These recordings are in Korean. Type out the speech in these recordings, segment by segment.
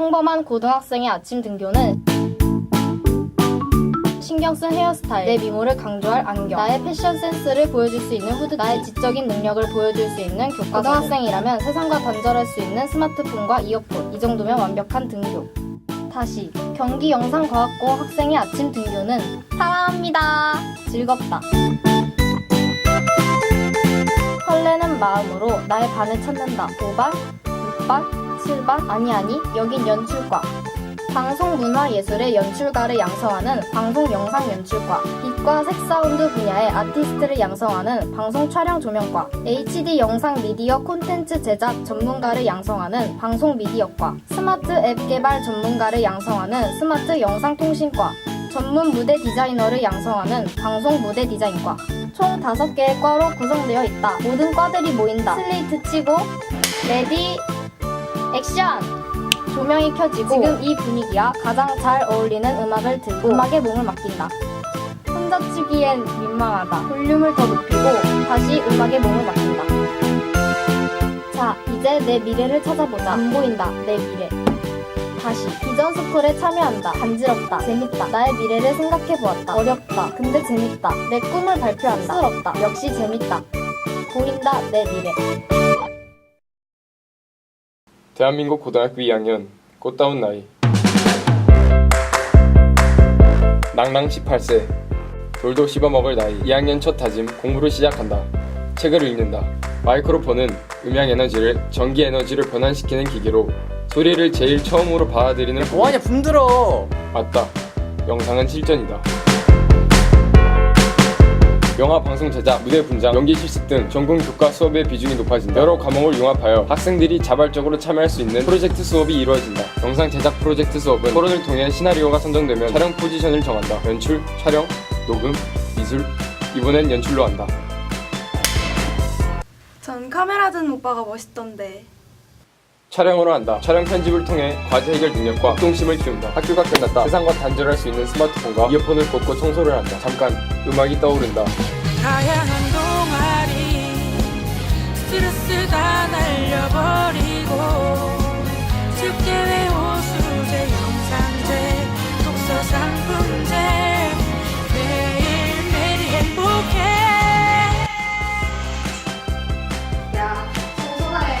평범한 고등학생의 아침 등교는 신경 쓴 헤어스타일, 내 미모를 강조할 안경, 나의 패션 센스를 보여줄 수 있는 후드, 나의 지적인 능력을 보여줄 수 있는 교과 고등학생이라면 세상과 단절할 수 있는 스마트폰과 이어폰, 이 정도면 완벽한 등교. 다시 경기 영상과학고 학생의 아침 등교는 사랑합니다. 즐겁다. 설레는 마음으로 나의 반을 찾는다. 5반, 6반, 7반, 아니 아니. 여긴 연출과. 방송 문화 예술의 연출가를 양성하는 방송 영상 연출과, 빛과 색 사운드 분야의 아티스트를 양성하는 방송 촬영 조명과, HD 영상 미디어 콘텐츠 제작 전문가를 양성하는 방송 미디어과, 스마트 앱 개발 전문가를 양성하는 스마트 영상 통신과, 전문 무대 디자이너를 양성하는 방송 무대 디자인과, 총 5개의 과로 구성되어 있다. 모든 과들이 모인다. 슬레이트 치고, 레디, 액션! 조명이 켜지고 지금 이 분위기와 가장 잘 어울리는 음악을 들고 음악에 몸을 맡긴다. 혼자 추기엔 민망하다. 볼륨을 더 높이고 다시 음악에 몸을 맡긴다. 자, 이제 내 미래를 찾아보자. 안 보인다. 내 미래. 다시 비전 스쿨에 참여한다. 간지럽다. 재밌다. 나의 미래를 생각해 보았다. 어렵다. 근데 재밌다. 내 꿈을 발표한다. 쑥스럽다. 역시 재밌다. 보인다. 내 미래. 대한민국 고등학교 2학년 꽃다운 나이. 낭낭 18세. 돌도 씹어먹을 나이. 2학년 첫 다짐 공부를 시작한다. 책을 읽는다. 마이크로폰은 음향 에너지를 전기 에너지를 변환시키는 기계로 소리를 제일 처음으로 받아들이는 뭐하냐 붐들어. 맞다. 영상은 실전이다. 영화 방송 제작, 무대 분장, 연기 실습 등 전공 교과 수업의 비중이 높아진다. 여러 과목을 융합하여 학생들이 자발적으로 참여할 수 있는 프로젝트 수업이 이루어진다. 영상 제작 프로젝트 수업은 토론을 통해 시나리오가 선정되면 촬영 포지션을 정한다. 연출, 촬영, 녹음, 미술, 이번엔 연출로 한다. 전 카메라 든 오빠가 멋있던데. 촬영으로 한다. 촬영 편집을 통해 과제 해결 능력과 협동심을 키운다. 학교가 끝났다. 세상과 단절할 수 있는 스마트폰과 이어폰을 꽂고 청소를 한다. 잠깐 음악이 떠오른다. 다양한 동아리 스트레스 다 날려버리고 축제회 호수제 영상제 독서 상품제 매일매일이 행복해 야, 청소나해.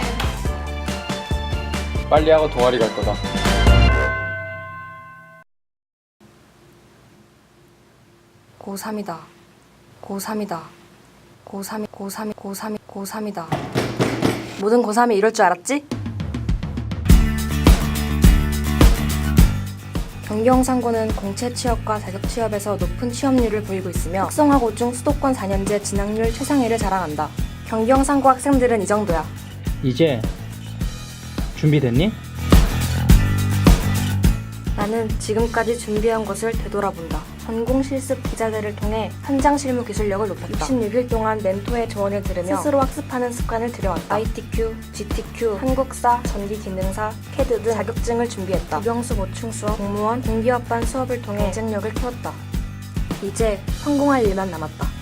빨리 하고 동아리 갈 거다. 고3이다. 고3이다. 고3, 고3, 고3, 고3이다. 모든 고3이 이럴 줄 알았지? 경기영상고는 공채 취업과 자격 취업에서 높은 취업률을 보이고 있으며 특성화고 중 수도권 4년제 진학률 최상위를 자랑한다. 경기영상고 학생들은 이 정도야. 이제 준비됐니? 나는 지금까지 준비한 것을 되돌아본다. 전공 실습 기자들을 통해 현장 실무 기술력을 높였다. 66일 동안 멘토의 조언을 들으며 스스로 학습하는 습관을 들여왔다. ITQ, GTQ, 한국사, 전기기능사, 캐드 등 자격증을 준비했다. 이병수 보충 수업, 공무원, 공기업반 수업을 통해 경쟁력을 키웠다. 이제 성공할 일만 남았다.